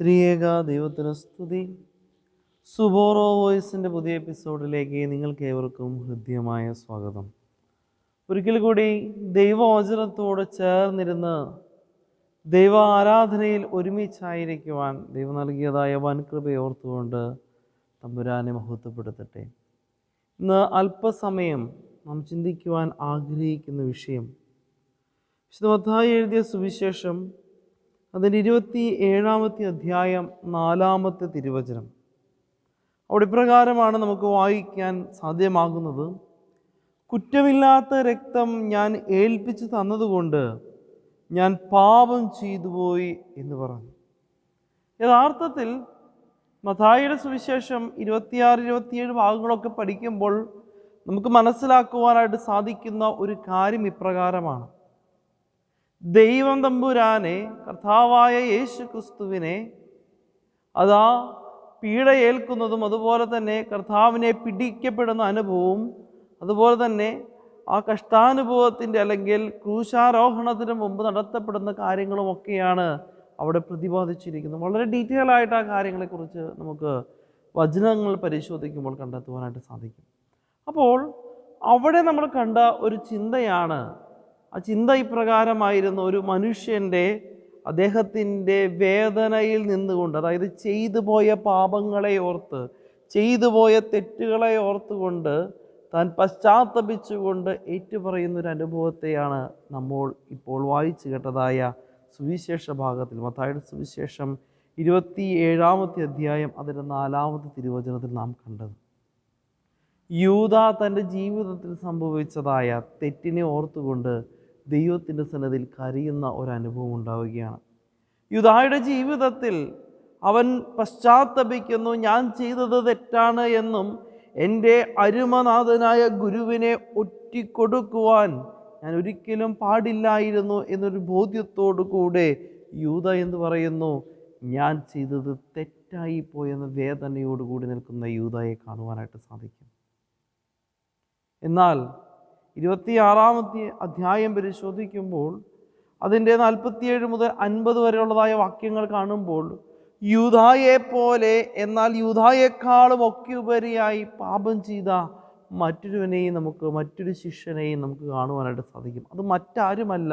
ത്രിയേക ദൈവത്തിന് സ്തുതി. സുബോറോ വോയിസിന്റെ പുതിയ എപ്പിസോഡിലേക്ക് നിങ്ങൾക്ക് ഏവർക്കും ഹൃദ്യമായ സ്വാഗതം. ഒരിക്കൽ കൂടി ദൈവവചനത്തോട് ചേർന്നിരുന്ന് ദൈവ ആരാധനയിൽ ഒരുമിച്ചായിരിക്കുവാൻ ദൈവം നൽകിയതായ വൻകൃപയെ ഓർത്തുകൊണ്ട് തമ്പുരാനെ മഹത്വപ്പെടുത്തട്ടെ. ഇന്ന് അല്പസമയം നാം ചിന്തിക്കുവാൻ ആഗ്രഹിക്കുന്ന വിഷയം വിശുദ്ധമത്തായി എഴുതിയ സുവിശേഷം അതിന്റെ ഇരുപത്തി ഏഴാമത്തെ അധ്യായം നാലാമത്തെ തിരുവചനം. അവിടെ ഇപ്രകാരമാണ് നമുക്ക് വായിക്കാൻ സാധ്യമാകുന്നത്. കുറ്റമില്ലാത്ത രക്തം ഞാൻ ഏൽപ്പിച്ച് തന്നതുകൊണ്ട് ഞാൻ പാപം ചെയ്തുപോയി എന്ന് പറഞ്ഞു. യഥാർത്ഥത്തിൽ മഥായിയുടെ സുവിശേഷം ഇരുപത്തിയാറ് ഇരുപത്തിയേഴ് ഭാഗങ്ങളൊക്കെ പഠിക്കുമ്പോൾ നമുക്ക് മനസ്സിലാക്കുവാനായിട്ട് സാധിക്കുന്ന ഒരു കാര്യം ഇപ്രകാരമാണ്. ദൈവം തമ്പുരാനെ കർത്താവായ യേശു ക്രിസ്തുവിനെ അതാ പീഡയേൽക്കുന്നതും അതുപോലെ തന്നെ കർത്താവിനെ പിടിക്കപ്പെടുന്ന അനുഭവവും അതുപോലെ തന്നെ ആ കഷ്ടാനുഭവത്തിന്റെ അല്ലെങ്കിൽ ക്രൂശാരോഹണത്തിന് മുമ്പ് നടത്തപ്പെടുന്ന കാര്യങ്ങളുമൊക്കെയാണ് അവിടെ പ്രതിപാദിച്ചിരിക്കുന്നത്. വളരെ ഡീറ്റെയിൽ ആയിട്ട് ആ കാര്യങ്ങളെക്കുറിച്ച് നമുക്ക് വചനങ്ങൾ പരിശോധിക്കുമ്പോൾ കണ്ടെത്തുവാനായിട്ട് സാധിക്കും. അപ്പോൾ അവിടെ നമ്മൾ കണ്ട ഒരു ചിന്തയാണ് ആ ചിന്ത ഇപ്രകാരമായിരുന്നു ഒരു മനുഷ്യന്റെ അദ്ദേഹത്തിന്റെ വേദനയിൽ നിന്നുകൊണ്ട് അതായത് ചെയ്തു പോയ പാപങ്ങളെ ഓർത്ത് ചെയ്തു പോയ തെറ്റുകളെ ഓർത്തുകൊണ്ട് താൻ പശ്ചാത്തപിച്ചുകൊണ്ട് ഏറ്റുപറയുന്ന ഒരു അനുഭവത്തെയാണ് നമ്മൾ ഇപ്പോൾ വായിച്ചു കേട്ടതായ സുവിശേഷ ഭാഗത്തിൽ മത്തായുടെ സുവിശേഷം ഇരുപത്തി ഏഴാമത്തെ അധ്യായം അതിന്റെ നാലാമത്തെ തിരുവചനത്തിൽ നാം കണ്ടത്. യൂത തന്റെ ജീവിതത്തിൽ സംഭവിച്ചതായ തെറ്റിനെ ഓർത്തുകൊണ്ട് ദൈവത്തിന്റെ സന്നദ്ധിയിൽ കരയുന്ന അനുഭവം ഉണ്ടാവുകയാണ്. യുദായുടെ ജീവിതത്തിൽ അവൻ പശ്ചാത്തപിക്കുന്നു ഞാൻ ചെയ്തത് തെറ്റാണ് എന്നും എന്റെ അരുമനാഥനായ ഗുരുവിനെ ഒറ്റിക്കൊടുക്കുവാൻ ഞാൻ ഒരിക്കലും പാടില്ലായിരുന്നു എന്നൊരു ബോധ്യത്തോടു കൂടെ യൂത എന്ന് പറയുന്നു ഞാൻ ചെയ്തത് തെറ്റായി പോയെന്ന വേദനയോടുകൂടി നിൽക്കുന്ന യൂതയെ കാണുവാനായിട്ട് സാധിക്കും. എന്നാൽ ഇരുപത്തിയാറാമത്തെ അധ്യായം പരിശോധിക്കുമ്പോൾ അതിന്റെ നാൽപ്പത്തിയേഴ് മുതൽ അൻപത് വരെയുള്ളതായ വാക്യങ്ങൾ കാണുമ്പോൾ യൂതായെ പോലെ എന്നാൽ യൂതായേക്കാളും ഒക്കെ ഉപരിയായി പാപം ചെയ്ത മറ്റൊരുവനെയും നമുക്ക് മറ്റൊരു ശിഷ്യനെയും നമുക്ക് കാണുവാനായിട്ട് സാധിക്കും. അത് മറ്റാരുമല്ല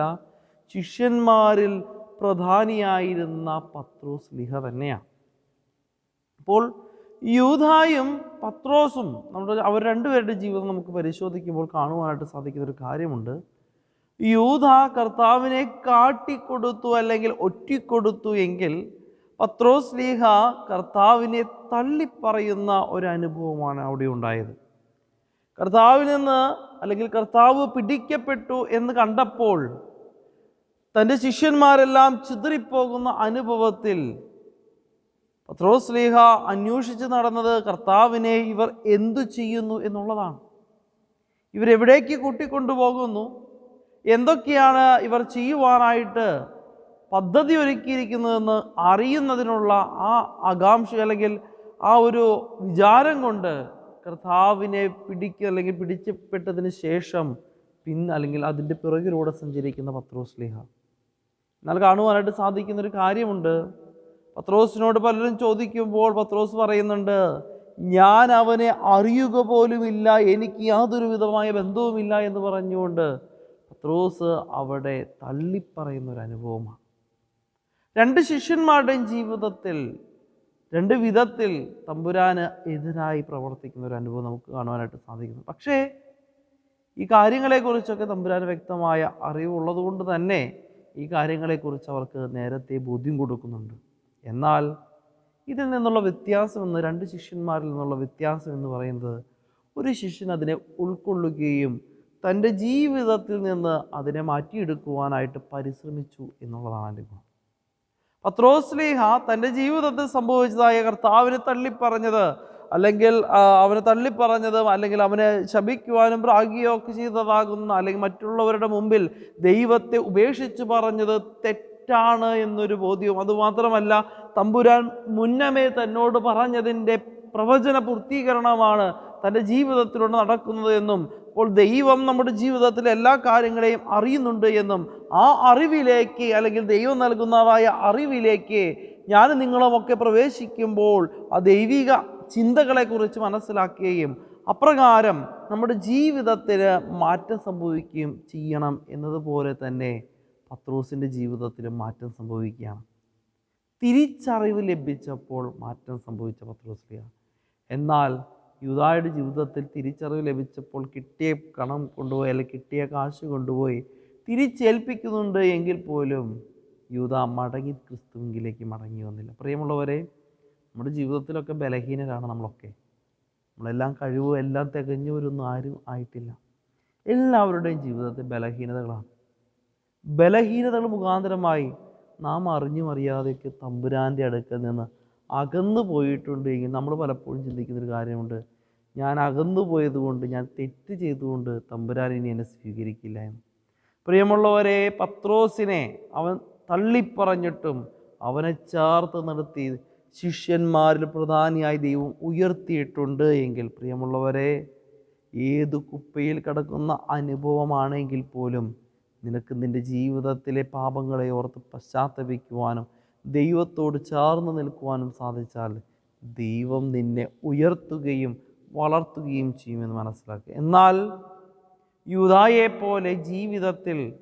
ശിഷ്യന്മാരിൽ പ്രധാനിയായിരുന്ന പത്രോസ് ലിഹ തന്നെയാണ്. അപ്പോൾ യൂതായും പത്രോസും നമ്മുടെ അവർ രണ്ടുപേരുടെ ജീവിതം നമുക്ക് പരിശോധിക്കുമ്പോൾ കാണുവാനായിട്ട് സാധിക്കുന്ന ഒരു കാര്യമുണ്ട്. യൂത കർത്താവിനെ കാട്ടിക്കൊടുത്തു അല്ലെങ്കിൽ ഒറ്റിക്കൊടുത്തു എങ്കിൽ പത്രോസ് ലീഹ കർത്താവിനെ തള്ളിപ്പറയുന്ന ഒരു അനുഭവമാണ് അവിടെ ഉണ്ടായത്. കർത്താവിൽ നിന്ന് അല്ലെങ്കിൽ കർത്താവ് പിടിക്കപ്പെട്ടു എന്ന് കണ്ടപ്പോൾ തന്റെ ശിഷ്യന്മാരെല്ലാം ചിതറിപ്പോകുന്ന അനുഭവത്തിൽ പത്രോസ് ലീഹ അന്വേഷിച്ച് നടന്നത് കർത്താവിനെ ഇവർ എന്തു ചെയ്യുന്നു എന്നുള്ളതാണ്. ഇവരെവിടേക്ക് കൂട്ടിക്കൊണ്ടുപോകുന്നു? എന്തൊക്കെയാണ് ഇവർ ചെയ്യുവാനായിട്ട് പദ്ധതി ഒരുക്കിയിരിക്കുന്നതെന്ന് അറിയുന്നതിനുള്ള ആ ആകാംക്ഷ അല്ലെങ്കിൽ ആ ഒരു വിചാരം കൊണ്ട് കർത്താവിനെ പിടിക്കുക അല്ലെങ്കിൽ പിടിച്ചപ്പെട്ടതിന് ശേഷം പിന്നെ അല്ലെങ്കിൽ അതിന്റെ പിറകിലൂടെ സഞ്ചരിക്കുന്ന പത്രോസ്ലിഹ എന്നാൽ കാണുവാനായിട്ട് സാധിക്കുന്ന ഒരു കാര്യമുണ്ട്. പത്രോസിനോട് പലരും ചോദിക്കുമ്പോൾ പത്രോസ് പറയുന്നുണ്ട് ഞാൻ അവനെ അറിയുക പോലുമില്ല എനിക്ക് യാതൊരു വിധമായ ബന്ധവുമില്ല എന്ന് പറഞ്ഞുകൊണ്ട് പത്രോസ് അവിടെ തള്ളിപ്പറയുന്ന ഒരു അനുഭവമാണ് രണ്ട് ശിഷ്യന്മാരുടെയും ജീവിതത്തിൽ രണ്ട് വിധത്തിൽ തമ്പുരാന് എതിരായി പ്രവർത്തിക്കുന്ന ഒരു അനുഭവം നമുക്ക് കാണുവാനായിട്ട് സാധിക്കുന്നു. പക്ഷേ ഈ കാര്യങ്ങളെക്കുറിച്ചൊക്കെ തമ്പുരാന് വ്യക്തമായ അറിവുള്ളത് കൊണ്ട് തന്നെ ഈ കാര്യങ്ങളെക്കുറിച്ച് അവർക്ക് നേരത്തെ ബോധ്യം കൊടുക്കുന്നുണ്ട്. എന്നാൽ ഇതിൽ നിന്നുള്ള വ്യത്യാസം എന്ന് രണ്ട് ശിഷ്യന്മാരിൽ നിന്നുള്ള വ്യത്യാസം എന്ന് പറയുന്നത് ഒരു ശിഷ്യൻ അതിനെ ഉൾക്കൊള്ളുകയും തന്റെ ജീവിതത്തിൽ നിന്ന് അതിനെ മാറ്റിയെടുക്കുവാനായിട്ട് പരിശ്രമിച്ചു എന്നുള്ളതാണ് പത്രോസ്ലീഹ തന്റെ ജീവിതത്തിൽ സംഭവിച്ചതായ കർത്താവിനെ തള്ളിപ്പറഞ്ഞത് അല്ലെങ്കിൽ അവനെ തള്ളിപ്പറഞ്ഞതും അല്ലെങ്കിൽ അവനെ ശപിക്കുവാനും പ്രാഗിയോ ഒക്കെ ചെയ്തതാകുന്ന അല്ലെങ്കിൽ മറ്റുള്ളവരുടെ മുമ്പിൽ ദൈവത്തെ ഉപേക്ഷിച്ച് പറഞ്ഞത് തെറ്റാണ് എന്നൊരു ബോധ്യവും. അതുമാത്രമല്ല തമ്പുരാൻ മുന്നമേ തന്നോട് പറഞ്ഞതിന്റെ പ്രവചന പൂർത്തീകരണമാണ് തന്റെ ജീവിതത്തിലൂടെ നടക്കുന്നത് എന്നും അപ്പോൾ ദൈവം നമ്മുടെ ജീവിതത്തിലെ എല്ലാ കാര്യങ്ങളെയും അറിയുന്നുണ്ട് എന്നും ആ അറിവിലേക്ക് അല്ലെങ്കിൽ ദൈവം നൽകുന്നതായ അറിവിലേക്ക് ഞാൻ നിങ്ങളുമൊക്കെ പ്രവേശിക്കുമ്പോൾ ആ ദൈവിക ചിന്തകളെക്കുറിച്ച് മനസ്സിലാക്കുകയും അപ്രകാരം നമ്മുടെ ജീവിതത്തിന് മാറ്റം സംഭവിക്കുകയും ചെയ്യണം എന്നതുപോലെ തന്നെ പത്രോസിന്റെ ജീവിതത്തിലും മാറ്റം സംഭവിക്കുകയാണ്. തിരിച്ചറിവ് ലഭിച്ചപ്പോൾ മാറ്റം സംഭവിച്ച പത്രോസ്ലിയ എന്നാൽ യൂതായുടെ ജീവിതത്തിൽ തിരിച്ചറിവ് ലഭിച്ചപ്പോൾ കിട്ടിയ കണം കൊണ്ടുപോയി അല്ലെങ്കിൽ കിട്ടിയ കാശ് കൊണ്ടുപോയി തിരിച്ചേൽപ്പിക്കുന്നുണ്ട് എങ്കിൽ പോലും യൂത മടങ്ങി ക്രിസ്തുവിലേക്ക് മടങ്ങി വന്നില്ല. പ്രിയമുള്ളവരെ നമ്മുടെ ജീവിതത്തിലൊക്കെ ബലഹീനരാണ് നമ്മളൊക്കെ. നമ്മളെല്ലാം കഴിവും എല്ലാം തികഞ്ഞവരൊന്നും ആരും ആയിട്ടില്ല. എല്ലാവരുടെയും ജീവിതത്തിൽ ബലഹീനതകളാണ്. ബലഹീനതകൾ മുഖാന്തരമായി നാം അറിഞ്ഞും അറിയാതെയൊക്കെ തമ്പുരാന്റെ അടുക്കൽ നിന്ന് അകന്നു പോയിട്ടുണ്ടെങ്കിൽ നമ്മൾ പലപ്പോഴും ചിന്തിക്കുന്നൊരു കാര്യമുണ്ട്. ഞാൻ അകന്നു പോയതുകൊണ്ട് ഞാൻ തെറ്റ് ചെയ്തുകൊണ്ട് തമ്പുരാൻ ഇനി എന്നെ സ്വീകരിക്കില്ല എന്ന്. പ്രിയമുള്ളവരെ പത്രോസിനെ അവൻ തള്ളിപ്പറഞ്ഞിട്ടും അവനെ ചേർത്ത് നിർത്തി ശിഷ്യന്മാരിൽ പ്രധാനിയായി ദൈവം ഉയർത്തിയിട്ടുണ്ട് എങ്കിൽ പ്രിയമുള്ളവരെ ഏത് കുപ്പയിൽ കിടക്കുന്ന അനുഭവമാണെങ്കിൽ പോലും നിനക്ക് നിന്റെ ജീവിതത്തിലെ പാപങ്ങളെ ഓർത്ത് പശ്ചാത്തപിക്കുവാനും ദൈവത്തോട് ചേർന്ന് നിൽക്കുവാനും സാധിച്ചാൽ ദൈവം നിന്നെ ഉയർത്തുകയും വളർത്തുകയും ചെയ്യുമെന്ന് മനസ്സിലാക്കുക. എന്നാൽ യൂതായെപ്പോലെ ജീവിതത്തിൽ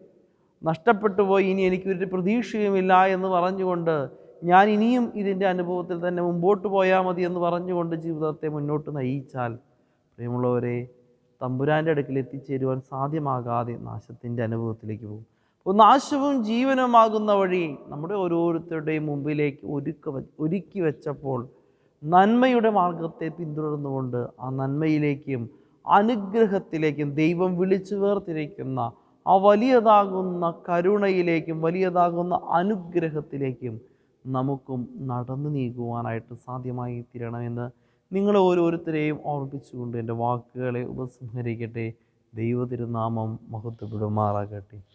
നഷ്ടപ്പെട്ടു പോയി ഇനി എനിക്കൊരു പ്രതീക്ഷയുമില്ല എന്ന് പറഞ്ഞുകൊണ്ട് ഞാൻ ഇനിയും ഇതിന്റെ അനുഭവത്തിൽ തന്നെ മുമ്പോട്ട് പോയാൽ മതി എന്ന് പറഞ്ഞുകൊണ്ട് ജീവിതത്തെ മുന്നോട്ട് നയിച്ചാൽ പ്രിയമുള്ളവരെ തമ്പുരാന്റെ അടുക്കൽ എത്തിച്ചേരുവാൻ സാധ്യമാകാതെ നാശത്തിന്റെ അനുഭവത്തിലേക്ക് പോകും. നാശവും ജീവനുമാകുന്ന വഴി നമ്മുടെ ഓരോരുത്തരുടെയും മുമ്പിലേക്ക് ഒരുക്ക ഒരുക്കി വെച്ചപ്പോൾ നന്മയുടെ മാർഗത്തെ പിന്തുടർന്നുകൊണ്ട് ആ നന്മയിലേക്കും അനുഗ്രഹത്തിലേക്കും ദൈവം വിളിച്ചു വേർതിരിക്കുന്ന ആ വലിയതാകുന്ന കരുണയിലേക്കും വലിയതാകുന്ന അനുഗ്രഹത്തിലേക്കും നമുക്കും നടന്നു നീങ്ങുവാനായിട്ട് സാധ്യമായി തീരണമെന്ന് നിങ്ങൾ ഓരോരുത്തരെയും ഓർമ്മിപ്പിച്ചുകൊണ്ട് എന്റെ വാക്കുകളെ ഉപസംഹരിക്കട്ടെ. ദൈവ തിരുനാമം മഹത്വപ്പെടുമാറാകട്ടെ.